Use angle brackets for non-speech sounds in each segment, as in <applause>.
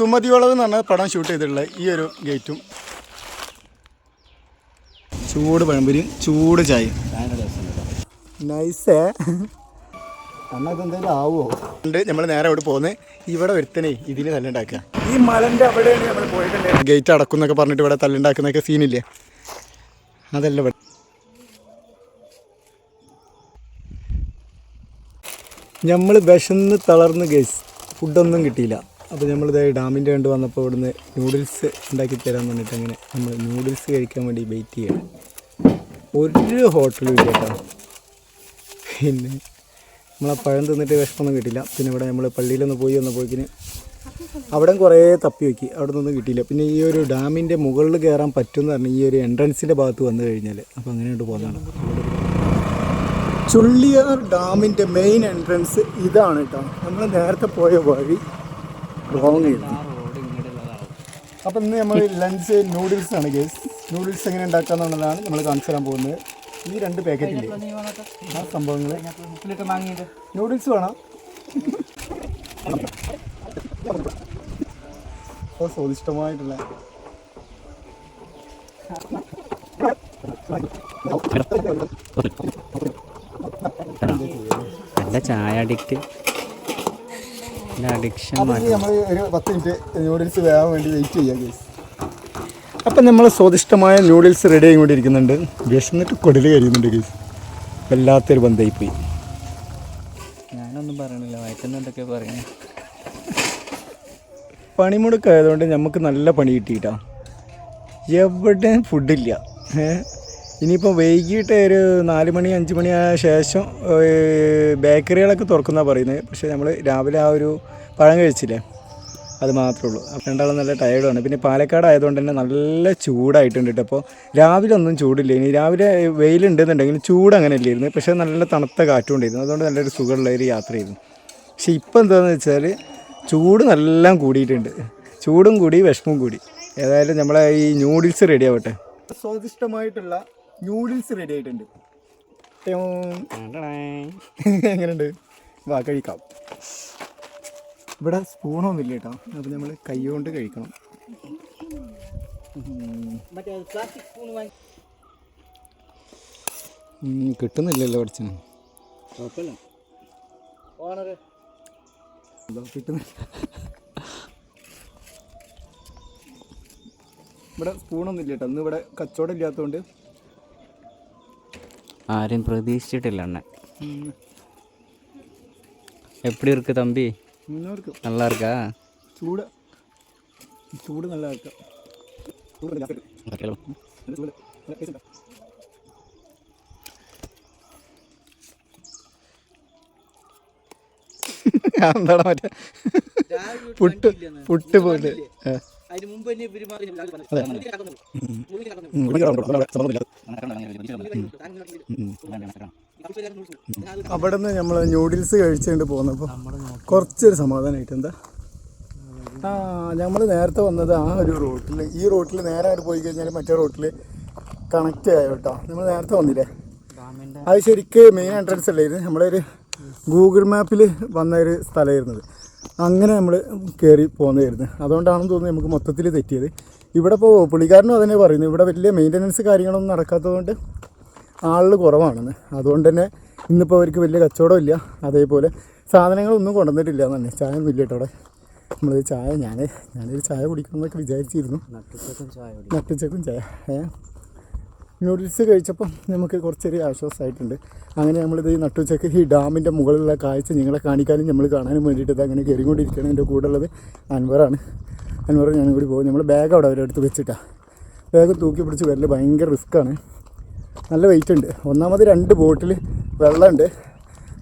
സുമതി വളവ് എന്ന് പറഞ്ഞ പടം ഷൂട്ട് ചെയ്തിട്ടുള്ള ഈ ഒരു ഗേറ്റും ചൂട് പഴംപൊരിയും ചൂട് ചായ. നൈസേ അണ്ണാ ഇതെന്തായാലും ആവുമോ ഉണ്ട് നമ്മൾ നേരെ അവിടെ പോകുന്നത് ഇവിടെ ഒരുത്തനെ ഇതിന് തല്ലുണ്ടാക്കുക. ഈ മലന്റെ അവിടെ നമ്മൾ പോയിട്ടുണ്ടായിരുന്നത് ഗേറ്റ് അടക്കുന്നൊക്കെ പറഞ്ഞിട്ട് ഇവിടെ തല്ലുണ്ടാക്കുന്നൊക്കെ സീനില്ലേ അതല്ല ഇവിടെ. നമ്മൾ വിശന്ന് തളർന്ന് ഗേസ് ഫുഡൊന്നും കിട്ടിയില്ല. അപ്പോൾ നമ്മൾ ഇതേ ഡാമിന്റെ കണ്ട് വന്നപ്പോൾ ഇവിടുന്ന് നൂഡിൽസ് ഉണ്ടാക്കി തരാൻ പറഞ്ഞിട്ട് അങ്ങനെ നമ്മൾ നൂഡിൽസ് കഴിക്കാൻ വേണ്ടി വെയിറ്റ് ചെയ്യണം. ഒരു ഹോട്ടലും ഇല്ല കേട്ടോ. പിന്നെ നമ്മളെ പഴം തിന്നിട്ട് വിഷമൊന്നും കിട്ടില്ല പിന്നെ ഇവിടെ നമ്മൾ പള്ളിയിലൊന്ന് പോയി വന്നപ്പോഴേക്കിന് അവിടെ കുറേ തപ്പി നോക്കി. അവിടെ നിന്നൊന്നും കിട്ടിയില്ല. പിന്നെ ഈ ഒരു ഡാമിന്റെ മുകളിൽ കയറാൻ പറ്റുമെന്ന് പറഞ്ഞാൽ ഈ ഒരു എൻട്രൻസിന്റെ ഭാഗത്ത് വന്നു കഴിഞ്ഞാൽ അപ്പോൾ അങ്ങനെയുണ്ട് പോകുന്നതാണ് ചുള്ളിയാർ ഡാമിന്റെ മെയിൻ എൻട്രൻസ് ഇതാണ് കേട്ടോ. നമ്മൾ നേരത്തെ പോയ വഴി റോങ് ആയിരുന്നു അപ്പം ഇന്ന് നമ്മൾ ലഞ്ച് നൂഡിൽസ് ആണ് കേസ് നൂഡിൽസ് എങ്ങനെ ഉണ്ടാക്കാന്നുള്ളതാണ് നമ്മൾ കാണിച്ചു തരാൻ പോകുന്നത്. ഈ രണ്ട് പാക്കറ്റില്ലേ ആ സംഭവങ്ങൾ നൂഡിൽസ് വേണം. അപ്പോൾ സ്വാദിഷ്ടമായിട്ടുള്ള നല്ല ചായ അഡിക്റ്റ് അഡിക്ഷൻ നമ്മൾ ഒരു പത്ത് മിനിറ്റ് നൂഡിൽസ് വേകാൻ വേണ്ടി വെയിറ്റ് ചെയ്യാം അപ്പം നമ്മൾ സ്വാദിഷ്ടമായ നൂഡിൽസ് റെഡി ആയിക്കൊണ്ടിരിക്കുന്നുണ്ട് വിശന്നിട്ട് കൊടൽ കഴിയുന്നുണ്ട് കേസ് വല്ലാത്തൊരു ബന്ധമായി പോയി ഞാനൊന്നും പറയണില്ല. വയറ്റുന്നുണ്ടൊക്കെ പറയുന്നത് പണിമുടക്കായതുകൊണ്ട് നമുക്ക് നല്ല പണി കിട്ടിയിട്ടാ. എവിടെ ഫുഡില്ല ഏ ഇനിയിപ്പോൾ വൈകിട്ട് ഒരു നാല് മണി അഞ്ച് മണി ആയ ശേഷം ബേക്കറികളൊക്കെ തുറക്കുന്ന പറയുന്നത്. പക്ഷേ നമ്മൾ രാവിലെ ആ ഒരു പഴം കഴിച്ചില്ലേ അത് മാത്രമേ ഉള്ളൂ. രണ്ടാളും നല്ല ടയേർഡാണ് പിന്നെ പാലക്കാട് ആയതുകൊണ്ട് തന്നെ നല്ല ചൂടായിട്ടുണ്ട് കേട്ടോ അപ്പോൾ രാവിലെ ഒന്നും ചൂടില്ല. ഇനി രാവിലെ വെയിലുണ്ടെന്നുണ്ടെങ്കിൽ ചൂട് അങ്ങനെ ഇല്ലായിരുന്നു. പക്ഷേ നല്ല തണുത്ത കാറ്റും ഉണ്ടായിരുന്നു. അതുകൊണ്ട് നല്ലൊരു സുഖമുള്ള ഒരു യാത്രയായിരുന്നു. പക്ഷേ ഇപ്പോൾ എന്താണെന്ന് വെച്ചാൽ ചൂട് നല്ല കൂടിയിട്ടുണ്ട്. ചൂടും കൂടി വിഷമവും കൂടി. ഏതായാലും നമ്മളെ ഈ നൂഡിൽസ് റെഡി ആവട്ടെ. സ്വാദിഷ്ടമായിട്ടുള്ള നൂഡിൽസ് റെഡി ആയിട്ടുണ്ട്. എങ്ങനെയുണ്ട്? വാ കഴിക്കാം. ഇവിടെ സ്പൂണൊന്നും ഇല്ല കേട്ടോ. അപ്പോൾ നമ്മൾ കൈ കൊണ്ട് കഴിക്കണം. കിട്ടുന്നില്ലല്ലോ പഠിച്ചന് കിട്ടുന്നില്ല. ഇവിടെ സ്പൂണൊന്നും ഇല്ല കേട്ടോ. ഇന്ന് ഇവിടെ കച്ചവടം ഇല്ലാത്തതുകൊണ്ട് ആരും പ്രതീക്ഷിച്ചിട്ടില്ല അണ്ണൻ. എപ്പടി ഇருக்கு തമ്പി? நல்லா இருக்கா ചൂട്. ചൂട് നല്ല എന്താണ് മറ്റേ? പുട്ട് പുട്ട് പോലെ ആ. അതെ. ഉം, ഇവിടെ കേറാൻ പറ്റില്ല. അവിടെ സംഭവമില്ല. അവിടെ നിന്ന് നമ്മൾ ന്യൂഡിൽസ് കഴിച്ചുകൊണ്ട് പോന്നപ്പോൾ കുറച്ചൊരു സമാധാനമായിട്ട് എന്താ? ആ നമ്മൾ നേരത്തെ വന്നത് ആ ഒരു റോട്ടിൽ ഈ റോട്ടിൽ നേരെ അങ്ങോട്ട് പോയി കഴിഞ്ഞാൽ മറ്റേ റോട്ടിൽ കണക്ട് ആയോ കേട്ടോ. നമ്മൾ നേരത്തെ വന്നില്ലേ? അത് ശരിക്ക് മെയിൻ എൻട്രൻസ് അല്ലായിരുന്നു. നമ്മളൊരു ഗൂഗിൾ മാപ്പിൽ വന്ന ഒരു സ്ഥലമായിരുന്നത്. അങ്ങനെ നമ്മൾ കയറി പോകുന്നതായിരുന്നു അതുകൊണ്ടാണെന്ന് തോന്നുന്നു നമുക്ക് മൊത്തത്തിൽ തെറ്റിയത്. ഇവിടെ ഇപ്പോൾ പുള്ളിക്കാരനും അതന്നെ പറയുന്നു. ഇവിടെ വലിയ മെയിന്റനൻസ് കാര്യങ്ങളൊന്നും നടക്കാത്തതുകൊണ്ട് ആളുകൾ കുറവാണെന്ന്. അതുകൊണ്ട് തന്നെ ഇന്നിപ്പോൾ അവർക്ക് വലിയ കച്ചവടമില്ല അതേപോലെ സാധനങ്ങളൊന്നും കൊണ്ടുവന്നിട്ടില്ല എന്നാണ് ചായ ഒന്നും ഇല്ല കേട്ടോ അവിടെ. നമ്മൾ ചായ ഞാൻ ഞാനൊരു ചായ കുടിക്കണമെന്നൊക്കെ വിചാരിച്ചിരുന്നു. നട്ടുച്ചക്കും ചായ. ഏ? നൂഡിൽസ് കഴിച്ചപ്പം നമുക്ക് കുറച്ചൊരു ആശ്വാസമായിട്ടുണ്ട്. അങ്ങനെ നമ്മളിത് ഈ നട്ടുച്ചക്ക് ഈ ഡാമിന്റെ മുകളിലുള്ള കാഴ്ച നിങ്ങളെ കാണിക്കാനും നമ്മൾ കാണാനും വേണ്ടിയിട്ട് അങ്ങനെ കയറിക്കൊണ്ടിരിക്കുകയാണ് എന്റെ കൂടെ ഉള്ളത് അൻവറാണ്. അൻവർ ഞാനും കൂടി പോകും. നമ്മൾ ബാഗ് അവിടെ അവരെടുത്ത് വെച്ചിട്ടാണ് ബാഗ് തൂക്കി പിടിച്ച് വരൽ ഭയങ്കര റിസ്ക്കാണ് നല്ല വെയിറ്റ് ഉണ്ട്. ഒന്നാമത് രണ്ട് ബോട്ടിൽ വെള്ളമുണ്ട്.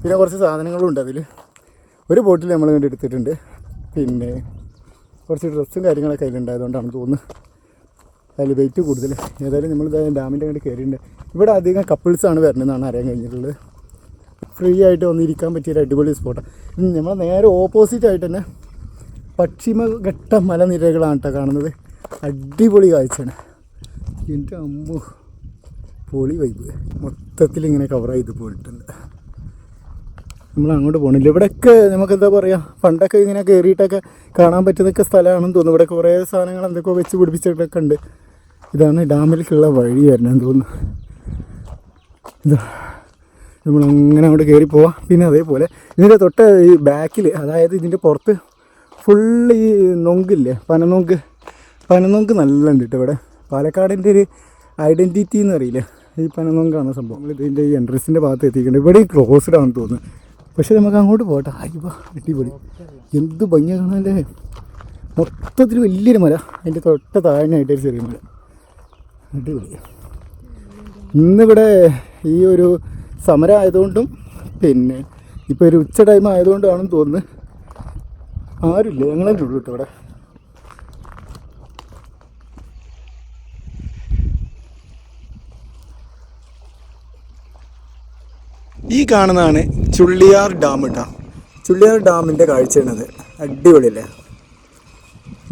പിന്നെ കുറച്ച് സാധനങ്ങളും ഉണ്ട് അതിൽ ഒരു ബോട്ടിൽ നമ്മൾ കണ്ട് എടുത്തിട്ടുണ്ട്. പിന്നെ കുറച്ച് ഡ്രസ്സും കാര്യങ്ങളൊക്കെ അതിലുണ്ടായതുകൊണ്ടാണ് തോന്നുന്നത്. അതിൽ വെയിറ്റ് കൂടുതൽ ഏതായാലും നമ്മൾ ഡാമിന്റെ അങ്ങോട്ട് കയറിയിട്ടുണ്ട് ഇവിടെ അധികം കപ്പിൾസാണ് വരണമെന്നാണ് അറിയാൻ കഴിഞ്ഞിട്ടുള്ളത്. ഫ്രീ ആയിട്ട് വന്നിരിക്കാൻ പറ്റിയൊരു അടിപൊളി സ്പോട്ടാണ് നമ്മൾ നേരെ ഓപ്പോസിറ്റ് ആയിട്ട് തന്നെ പശ്ചിമഘട്ട മലനിരകളാണ് കേട്ടോ കാണുന്നത്. അടിപൊളി കാഴ്ചയാണ്. എന്റെ അമ്മു പൊളി വൈബ് മൊത്തത്തിൽ ഇങ്ങനെ കവർ ചെയ്ത് പോയിട്ടുണ്ട്. നമ്മൾ അങ്ങോട്ട് പോകണില്ല ഇവിടെയൊക്കെ നമുക്ക് എന്താ പറയുക പണ്ടൊക്കെ ഇങ്ങനെ കയറിയിട്ടൊക്കെ കാണാൻ പറ്റുന്നൊക്കെ സ്ഥലമാണെന്ന് തോന്നുന്നു. ഇവിടെ കുറേ സാധനങ്ങൾ എന്തൊക്കെയോ വെച്ച് പിടിപ്പിച്ചിട്ടൊക്കെ ഉണ്ട്. ഇതാണ് ഡാമിലേക്കുള്ള വഴി എന്ന് തോന്നുന്നു. നമ്മൾ അങ്ങനെ അങ്ങോട്ട് കയറി പോവാം. പിന്നെ അതേപോലെ ഇതിന്റെ തൊട്ട് ഈ ബാക്കിൽ അതായത് ഇതിന്റെ പുറത്ത് ഫുള്ള് ഈ നൊങ്കില്ലേ പനനൊങ്ക്. പനനൊങ്ക് നല്ല ഉണ്ട് കേട്ടോ ഇവിടെ. പാലക്കാടിന്റെ ഒരു ഐഡന്റിറ്റി എന്ന് അറിയില്ല. ഈ പനനൊങ്കാണ് സംഭവം. ഇതിന്റെ ഈ എൻട്രൻസിന്റെ ഭാഗത്ത് എത്തിക്കേണ്ടത് ഇവിടെ ക്ലോസ്ഡ് ആണെന്ന് തോന്നുന്നു. പക്ഷേ നമുക്ക് അങ്ങോട്ട് പോകട്ടെ അയ്യോ അടിപൊളി. എന്ത് ഭംഗിയാണ് കാണാനല്ലേ മൊത്തത്തിൽ വലിയൊരു മല. അതിന്റെ തൊട്ട താഴെയായിട്ടൊരു ചെറിയ മല. അടിപൊളി ഇന്നിവിടെ ഈ ഒരു സമരം ആയതുകൊണ്ടും പിന്നെ ഇപ്പോൾ ഒരു ഉച്ച ടൈം ആയതുകൊണ്ടാണെന്ന് തോന്നുന്നു. ആരുമില്ല ഞങ്ങളെ ഉള്ളൂ കേട്ടോ ഇവിടെ. ഈ കാണുന്നതാണ് ചുള്ളിയാർ ഡാം കേട്ടോ ചുള്ളിയാർ ഡാമിന്റെ കാഴ്ചയാണത്. അടിപൊളിയല്ലേ?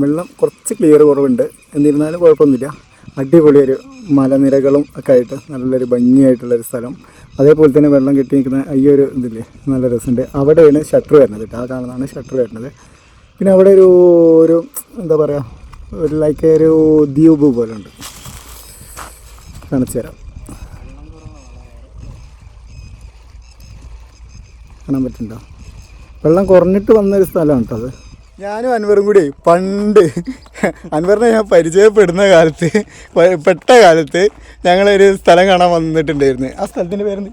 വെള്ളം കുറച്ച് ക്ലിയർ കുറവുണ്ട്. എന്നിരുന്നാലും കുഴപ്പമൊന്നുമില്ല. അടിപൊളി ഒരു മലനിരകളും ഒക്കെ ആയിട്ട് നല്ലൊരു ഭംഗിയായിട്ടുള്ളൊരു സ്ഥലം. അതേപോലെ തന്നെ വെള്ളം കെട്ടി നിൽക്കുന്ന ഈ ഒരു ഇതില്ലേ നല്ല രസമുണ്ട്. അവിടെയാണ് ഷട്ടർ വരുന്നത് കേട്ടോ. ആ കാണുന്നതാണ് ഷട്ടർ വരുന്നത്. പിന്നെ അവിടെ ഒരു ഒരു എന്താ പറയുക ഒരു ലൈക്ക് ഒരു ദ്വീപ് പോലെ ഉണ്ട്. കാണിച്ചു തരാം. കാണാൻ പറ്റുന്നുണ്ടോ? വെള്ളം കുറഞ്ഞിട്ട് വന്നൊരു സ്ഥലമാണ് കേട്ടോ അത്. ഞാനും അൻവറും കൂടി പണ്ട് അൻവറിനെ ഞാൻ പരിചയപ്പെടുന്ന കാലത്ത് പെട്ട കാലത്ത് ഞങ്ങളൊരു സ്ഥലം കാണാൻ വന്നിട്ടുണ്ടായിരുന്നു. ആ സ്ഥലത്തിന്റെ പേര്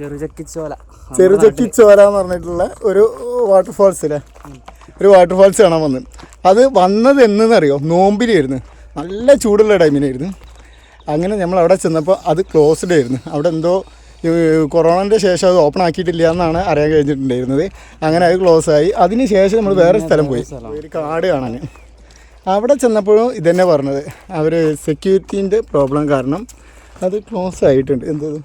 ചെറുചക്കിച്ചോല ചെറുചക്കിച്ചോല എന്ന് പറഞ്ഞിട്ടുള്ള ഒരു വാട്ടർഫാൾസ് അല്ലേ ഒരു വാട്ടർഫാൾസ് കാണാൻ വന്നു. അത് വന്നത് എന്നറിയോ നോമ്പിലായിരുന്നു നല്ല ചൂടുള്ള ടൈമിനായിരുന്നു അങ്ങനെ നമ്മൾ അവിടെ ചെന്നപ്പോൾ അത് ക്ലോസ്ഡ് ആയിരുന്നു. അവിടെ എന്തോ കൊറോണന്റെ ശേഷം അത് ഓപ്പൺ ആക്കിയിട്ടില്ല എന്നാണ് അറിയാൻ കഴിഞ്ഞിട്ടുണ്ടായിരുന്നത്. അങ്ങനെ അത് ക്ലോസ് ആയി. അതിന് ശേഷം നമ്മൾ വേറെ സ്ഥലം പോയി. ഒരു കാട് കാണാൻ. അവിടെ ചെന്നപ്പോഴും ഇതന്നെ പറഞ്ഞത്. അവർ സെക്യൂരിറ്റീന്റെ പ്രോബ്ലം കാരണം അത് ക്ലോസ് ആയിട്ടുണ്ട്. എന്തത്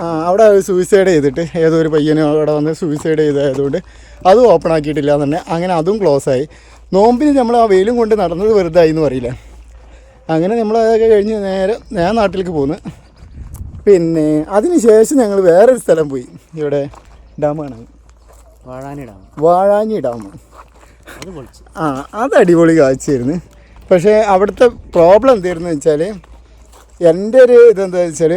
ആ അവിടെ സൂയിസൈഡ് ചെയ്തിട്ട് ഏതോ ഒരു പയ്യനും അവിടെ വന്ന് സൂയിസൈഡ് ചെയ്തതായതുകൊണ്ട് അത് ഓപ്പൺ ആക്കിയിട്ടില്ല എന്ന് തന്നെ അങ്ങനെ അതും ക്ലോസ് ആയി. നോമ്പിന് നമ്മൾ ആ വെയിലും കൊണ്ട് നടന്നത് വെറുതായി എന്ന് പറയില്ല. അങ്ങനെ നമ്മൾ അതൊക്കെ കഴിഞ്ഞ് നേരെ ഞാൻ നാട്ടിലേക്ക് പോന്ന്. പിന്നെ അതിനുശേഷം ഞങ്ങൾ വേറൊരു സ്ഥലം പോയി. ഇവിടെ ഡാമാണ്. വാഴാനി ഡാം. വാഴാഞ്ഞി ഡാം. ആ അത് അടിപൊളി കാഴ്ചയായിരുന്നു. പക്ഷേ അവിടുത്തെ പ്രോബ്ലം എന്തായിരുന്നു വെച്ചാൽ എന്റെ ഒരു ഇതെന്താ വെച്ചാൽ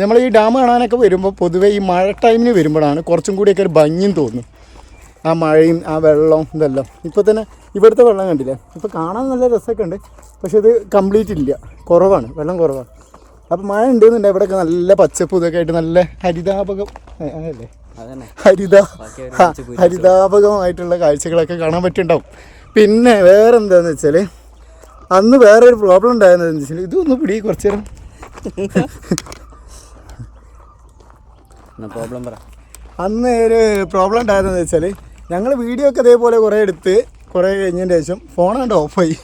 നമ്മൾ ഈ ഡാം കാണാനൊക്കെ വരുമ്പോൾ പൊതുവേ ഈ മഴ ടൈമിന് വരുമ്പോഴാണ് കുറച്ചും കൂടിയൊക്കെ ഒരു ഭംഗിയും തോന്നും. ആ മഴയും ആ വെള്ളവും ഇതെല്ലാം. ഇപ്പോൾ തന്നെ ഇവിടുത്തെ വെള്ളം കണ്ടില്ല? ഇപ്പോൾ കാണാൻ നല്ല രസമൊക്കെ ഉണ്ട്. പക്ഷേ ഇത് കംപ്ലീറ്റ് ഇല്ല. കുറവാണ്. വെള്ളം കുറവാണ്. അപ്പോൾ മഴ ഉണ്ടെന്നുണ്ടെങ്കിൽ ഇവിടെയൊക്കെ നല്ല പച്ചപ്പ് ഇതൊക്കെ ആയിട്ട് നല്ല ഹരിതാപകം. അതന്നെ. ഹരിത. ഹരിതാപകമായിട്ടുള്ള കാഴ്ചകളൊക്കെ കാണാൻ പറ്റുണ്ടാവും. പിന്നെ വേറെ എന്താന്ന് വെച്ചാൽ അന്ന് വേറെ ഒരു പ്രോബ്ലം ഉണ്ടായിരുന്നതെന്ന് വെച്ചാൽ ഇതൊന്ന് പിടി കുറച്ചു നേരം. പ്രോബ്ലം പറ. അന്ന് ഒരു പ്രോബ്ലം ഉണ്ടായതെന്ന് വെച്ചാൽ ഞങ്ങൾ വീഡിയോ ഒക്കെ അതേപോലെ കുറേ എടുത്ത് കുറേ കഴിഞ്ഞതിന് ശേഷം ഫോണാണ്ട് ഓഫായി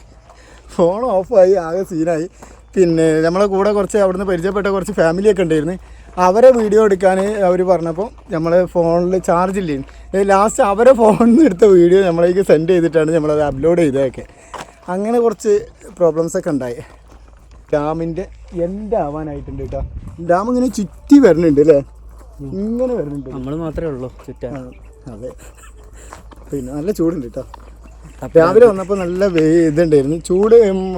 ഫോൺ ഓഫായി ആകെ സീനായി പിന്നെ നമ്മളെ കൂടെ കുറച്ച് അവിടുന്ന് പരിചയപ്പെട്ട കുറച്ച് ഫാമിലിയൊക്കെ ഉണ്ടായിരുന്നു. അവരെ വീഡിയോ എടുക്കാൻ അവർ പറഞ്ഞപ്പോൾ നമ്മൾ ഫോണിൽ ചാർജ് ഇല്ലേ ലാസ്റ്റ് അവരെ ഫോണിൽ നിന്ന് എടുത്ത വീഡിയോ നമ്മളേക്ക് സെൻഡ് ചെയ്തിട്ടാണ് നമ്മളത് അപ്ലോഡ് ചെയ്തതൊക്കെ. അങ്ങനെ കുറച്ച് പ്രോബ്ലംസ് ഒക്കെ ഉണ്ടായി. ഡാമിന്റെ എന്റെ ആവാനായിട്ടുണ്ട് കേട്ടോ ഡാം ഇങ്ങനെ ചുറ്റി വരുന്നുണ്ട് അല്ലേ ഇങ്ങനെ വരുന്നുണ്ട് നമ്മൾ മാത്രമേ ഉള്ളൂ ചുറ്റാൻ. അതെ. പിന്നെ നല്ല ചൂടുണ്ട് കേട്ടോ രാവിലെ വന്നപ്പോൾ നല്ല ഇതുണ്ടായിരുന്നു. ചൂട്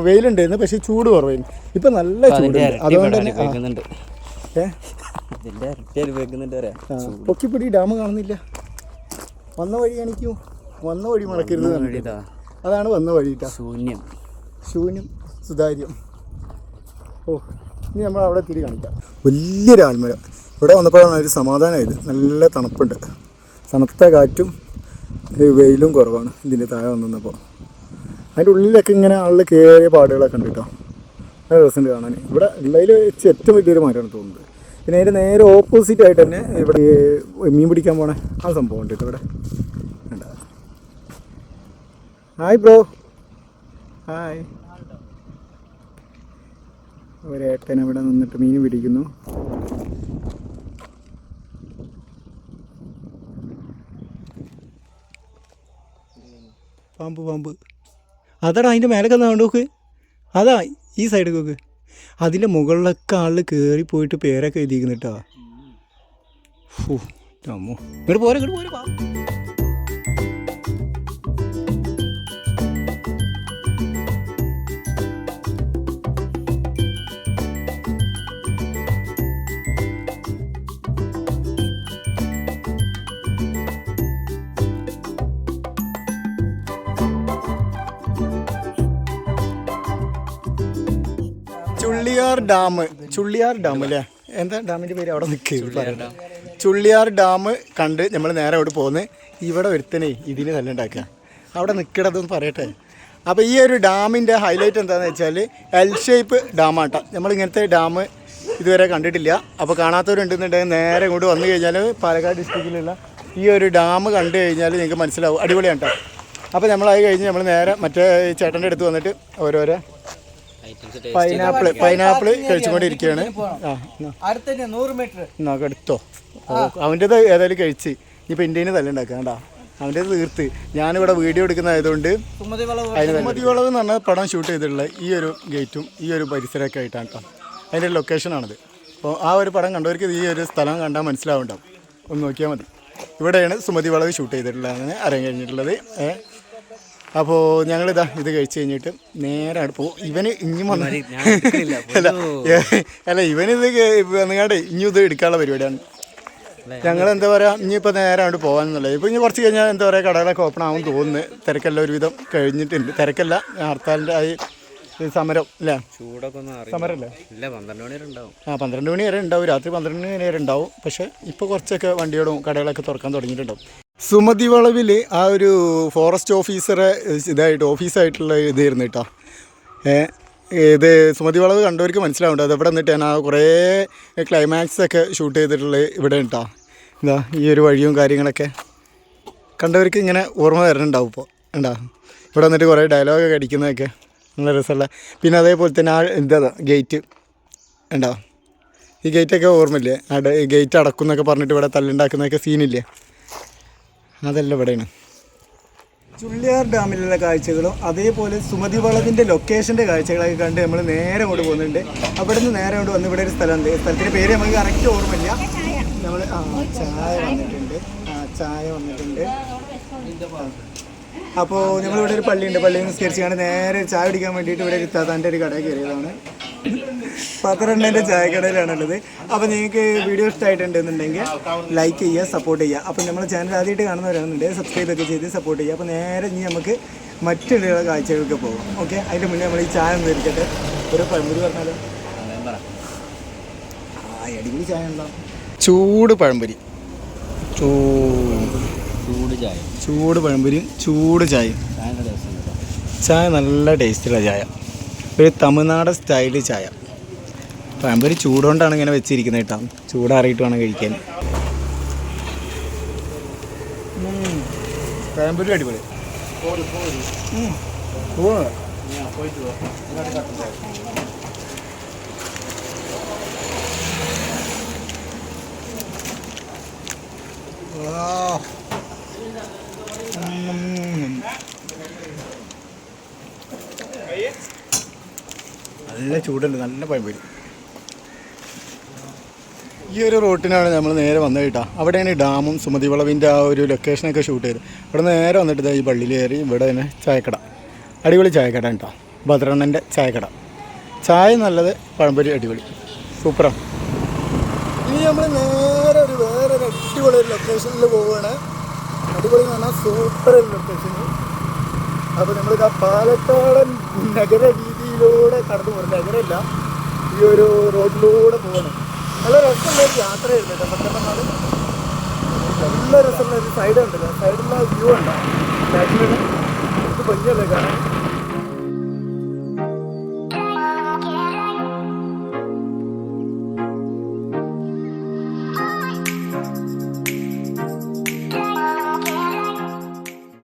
വെയിലുണ്ടായിരുന്നു. പക്ഷേ ചൂട് കുറവായിരുന്നു. ഇപ്പൊ നല്ല ചൂട് അതുകൊണ്ട് തന്നെ ആ, പൊക്കിപ്പിടി ഡാം കാണുന്നില്ല. വന്ന വഴി കാണിക്കൂ വന്ന വഴി മണക്കരുത് എന്ന് അതാണ് വന്ന വഴി ശൂന്യം. ശൂന്യം സുതാര്യം. ഓ ഇനി നമ്മൾ അവിടെ തിരി കാണിക്കാം. വലിയൊരു ആൽമരം. ഇവിടെ വന്നപ്പോഴാണ് ഒരു സമാധാനമായത്. നല്ല തണുപ്പുണ്ട്. തണുത്ത കാറ്റും വെയിലും കുറവാണ്. ഇതിന്റെ താഴെ വന്നപ്പോൾ. അതിന്റെ ഉള്ളിലൊക്കെ ഇങ്ങനെ ആളിൽ കയറിയ പാടുകളൊക്കെ ഉണ്ട് കേട്ടോ. നല്ല രസമുണ്ട് കാണാൻ. ഇവിടെ ഉള്ളതിൽ വെച്ച് ഏറ്റവും വലിയൊരു മാറ്റമാണ് തോന്നുന്നത്. പിന്നെ അതിന്റെ നേരെ ഓപ്പോസിറ്റ് ആയിട്ട് തന്നെ ഇവിടെ മീൻ പിടിക്കാൻ പോണേ ആ സംഭവം ഉണ്ട് കേട്ടോ ഇവിടെ? ഹായ് ബ്രോ ഹായ് ഒരേട്ടൻ ഇവിടെ നിന്നിട്ട് മീൻ പിടിക്കുന്നു. പാമ്പ് പാമ്പ്. അതടാ അതിന്റെ മേലൊക്കെ നോക്ക്. അതാ ഈ സൈഡ് നോക്ക്. അതിന്റെ മുകളിലൊക്കെ ആൾ കയറി പോയിട്ട് പേരൊക്കെ എഴുതിയിരിക്കുന്നു കേട്ടോ. ഫു അമ്മോ ഇങ്ങോട്ട് പോരെ ഇങ്ങോട്ട് പോരെ ചുള്ളിയാർ ഡാം ചുള്ളിയാർ ഡാം അല്ലേ എന്താ ഡാമിന്റെ പേര് അവിടെ നിൽക്കുകയാണ് ചുള്ളിയാർ ഡാം. കണ്ട് നമ്മൾ നേരെ അവിടെ പോകുന്നത് ഇവിടെ ഒരുത്തനെ ഇതിന് തന്നെ ഉണ്ടാക്കുക. അവിടെ നിൽക്കണതെന്ന് പറയട്ടെ. അപ്പോൾ ഈ ഒരു ഡാമിന്റെ ഹൈലൈറ്റ് എന്താണെന്ന് വെച്ചാൽ എൽ ഷേപ്പ് ഡാമാട്ടോ. നമ്മൾ ഇങ്ങനത്തെ ഡാം ഇതുവരെ കണ്ടിട്ടില്ല. അപ്പോൾ കാണാത്തവരുണ്ടെന്നുണ്ടെങ്കിൽ നേരെ ഇങ്ങോട്ട് വന്നു കഴിഞ്ഞാൽ പാലക്കാട് ഡിസ്ട്രിക്റ്റിലുള്ള ഈ ഒരു ഡാം കണ്ടു കഴിഞ്ഞാൽ നിങ്ങൾക്ക് മനസ്സിലാവും. അടിപൊളിയാണ് കേട്ടോ അപ്പോൾ നമ്മളായി കഴിഞ്ഞ് നമ്മൾ നേരെ മറ്റേ ചേട്ടന്റെ അടുത്ത് വന്നിട്ട് ഓരോരോ പൈനാപ്പിൾ പൈനാപ്പിൾ കഴിച്ചുകൊണ്ടിരിക്കുകയാണ്. അടുത്തന്നെ നൂറ് മീറ്റർ എന്നാ എടുത്തോ. ഓ അവന്റെത് ഏതായാലും കഴിച്ച്. ഇനിയിപ്പോൾ ഇന്ത്യയിൽ തല്ല ഉണ്ടാക്കാണ്ടാ അവന്റെ തീർത്ത്. ഞാനിവിടെ വീഡിയോ എടുക്കുന്നതായതുകൊണ്ട് സുമതി വളവ് അതിന് സുമതി വളവ് എന്ന് പറഞ്ഞ പടം ഷൂട്ട് ചെയ്തിട്ടുള്ള ഈ ഒരു ഗേറ്റും ഈ ഒരു പരിസരമൊക്കെ ആയിട്ടാണ് കേട്ടോ. അതിന്റെ ലൊക്കേഷനാണിത് അപ്പോൾ ആ ഒരു പടം കണ്ടവർക്ക് ഈ ഒരു സ്ഥലം കണ്ടാൽ മനസ്സിലാവുണ്ടാവും. ഒന്ന് നോക്കിയാൽ മതി. ഇവിടെയാണ് സുമതി വളവ് ഷൂട്ട് ചെയ്തിട്ടുള്ളത് അങ്ങനെ അറിയാൻ കഴിഞ്ഞിട്ടുള്ളത്. അപ്പോൾ ഞങ്ങളിതാ ഇത് കഴിച്ചു കഴിഞ്ഞിട്ട് നേരെ അവിടെ പോകും ഇവന് ഇഞ്ഞു വന്നു. <laughs> അല്ല അല്ല ഇവനിത് വന്നുകാണ്ട് ഇനി ഇത് എടുക്കാനുള്ള പരിപാടിയാണ്. ഞങ്ങൾ എന്താ പറയുക ഇനിയിപ്പോൾ നേരെ അങ്ങോട്ട് പോകാനെന്നുള്ളത് ഇപ്പോൾ ഇനി കുറച്ച് കഴിഞ്ഞാൽ എന്താ പറയുക കടകളൊക്കെ ഓപ്പൺ ആവും തോന്നുന്നു. തിരക്കെല്ലാം ഒരുവിധം കഴിഞ്ഞിട്ടുണ്ട്. തിരക്കല്ല ഹർത്താലിന്റെ ആയി സമരം അല്ലേ? ചൂടൊക്കെ സമരമല്ലേ ഇല്ല പന്ത്രണ്ട് മണി വരെ ഉണ്ടാവും. ആ പന്ത്രണ്ട് മണി വരെ ഉണ്ടാവും. രാത്രി പന്ത്രണ്ട് മണി വരെ ഉണ്ടാവും. പക്ഷേ ഇപ്പോൾ കുറച്ചൊക്കെ വണ്ടികളും കടകളൊക്കെ തുറക്കാൻ തുടങ്ങിയിട്ടുണ്ടാവും. സുമതി വളവിൽ ആ ഒരു ഫോറസ്റ്റ് ഓഫീസറെ ഇതായിട്ട് ഓഫീസായിട്ടുള്ള ഇതായിരുന്നു കേട്ടോ ഇത് സുമതി വളവ് കണ്ടവർക്ക് മനസ്സിലാവുണ്ട് അത് ഇവിടെ ഞാൻ ആ കുറേ ക്ലൈമാക്സ് ഒക്കെ ഷൂട്ട് ചെയ്തിട്ടുള്ളത് ഇവിടെ കേട്ടോ എന്താ ഈ ഒരു വഴിയും കാര്യങ്ങളൊക്കെ കണ്ടവർക്ക് ഇങ്ങനെ ഓർമ്മ വരുന്നുണ്ടാവും ഇപ്പോൾ ഉണ്ടാ ഇവിടെ വന്നിട്ട് കുറേ ഡയലോഗൊക്കെ അടിക്കുന്നതൊക്കെ നല്ല രസമുള്ള. പിന്നെ അതേപോലെ തന്നെ ആ എന്താ ഗേറ്റ് ഉണ്ടോ ഈ ഗേറ്റൊക്കെ ഓർമ്മയില്ലേ? ആ ഗേറ്റ് അടക്കുന്നൊക്കെ പറഞ്ഞിട്ട് ഇവിടെ തല്ലുണ്ടാക്കുന്നതൊക്കെ സീനില്ലേ അതെല്ലാം ഇവിടെയാണ്. ചുള്ളിയാർ ഡാമിലുള്ള കാഴ്ചകളും അതേപോലെ സുമതി വളവിന്റെ ലൊക്കേഷന്റെ കാഴ്ചകളൊക്കെ കണ്ട് നമ്മൾ നേരെ കൊണ്ട് പോകുന്നുണ്ട്. അവിടെ നിന്ന് നേരെ കൊണ്ട് വന്ന് ഇവിടെ ഒരു സ്ഥലമുണ്ട് സ്ഥലത്തിന്റെ പേര് നമുക്ക് കറക്റ്റ് ഓർമ്മയില്ല. നമ്മൾ ആ ചായ വന്നിട്ടുണ്ട്. ആ ചായ വന്നിട്ടുണ്ട്. അപ്പോൾ നമ്മളിവിടെ ഒരു പള്ളിയുണ്ട്. പള്ളിയിൽ നിസ്കരിച്ചാണ് നേരെ ചായ കുടിക്കാൻ വേണ്ടിയിട്ട് ഇവിടെ ഒരു താത്താന്റെ ഒരു കടയിൽ കയറിയതാണ്. പത്തരെണ്ണന്റെ ചായക്കടയിലാണുള്ളത്. അപ്പോൾ നിങ്ങൾക്ക് വീഡിയോ ഇഷ്ടമായിട്ടുണ്ടെന്നുണ്ടെങ്കിൽ ലൈക്ക് ചെയ്യുക സപ്പോർട്ട് ചെയ്യുക. അപ്പോൾ നമ്മൾ ചാനൽ ആദ്യമായിട്ട് കാണുന്നവരാണെന്നുണ്ടെങ്കിൽ സബ്സ്ക്രൈബ് ഒക്കെ ചെയ്ത് സപ്പോർട്ട് ചെയ്യുക. അപ്പോൾ നേരെ ഇനി നമുക്ക് മറ്റുള്ള കാഴ്ചകൾക്ക് പോകും. ഓക്കെ അതിന്റെ മുന്നേ നമ്മൾ ഈ ചായ ഒന്ന് ഇരിക്കട്ടെ ഒരു പഴംപൊരി പറഞ്ഞാലോ? ആ അടിപൊളി ചായ ഉണ്ടാവും ചൂട് പഴംപൊരി. ചൂ ചൂട് ചായ. ചൂട് പഴംപൊരിയും ചൂട് ചായയും. ചായ നല്ല ടേസ്റ്റുള്ള ചായ. ഒരു തമിഴ്നാട് സ്റ്റൈൽ ചായ. പഴംപൊരി ചൂടുകൊണ്ടാണ് ഇങ്ങനെ വെച്ചിരിക്കുന്നത് കേട്ടോ. ചൂടാറിയിട്ട് വേണം കഴിക്കാൻ. അടിപൊളി. നല്ല ചൂടുണ്ട് നല്ല പഴംപൊരി ഈ ഒരു റോട്ടിനാണ് നമ്മൾ നേരെ വന്നത് കേട്ടോ. അവിടെയാണ് ഡാമും സുമതി വളവിന്റെ ആ ഒരു ലൊക്കേഷനൊക്കെ ഷൂട്ട് ചെയ്ത്. ഇവിടെ നേരെ വന്നിട്ട് ഈ പള്ളിയിൽ കയറി ഇവിടെ തന്നെ ചായക്കട. അടിപൊളി ചായക്കട കേട്ടോ. ഭദ്രണ്ണന്റെ ചായക്കട. ചായ നല്ലത് പഴംപൊരി അടിപൊളി. സൂപ്പറാണ് ഇനി നമ്മൾ നേരെ ഒരു വേറെ ഒരു അടിപൊളി ഒരു ലൊക്കേഷനിൽ പോവുകയാണ് അടിപൊളി പറഞ്ഞാൽ സൂപ്പർ ലൊക്കേഷൻ അപ്പോൾ നമ്മളിത് ആ പാലക്കാടൻ നഗര രീതിയിലൂടെ കടന്നു പോകുന്നത് അങ്ങനെയല്ല ഈ ഒരു റോഡിലൂടെ പോകണം നല്ല രസമുള്ള ഒരു യാത്രയായിരുന്നു കേട്ടോ സത്യം നല്ല രസമുള്ള ഒരു സൈഡ് ഉണ്ടല്ലോ. സൈഡിലുള്ള വ്യൂ ഉണ്ടോ ഇത് ഭംഗിയല്ലേ കാണാൻ?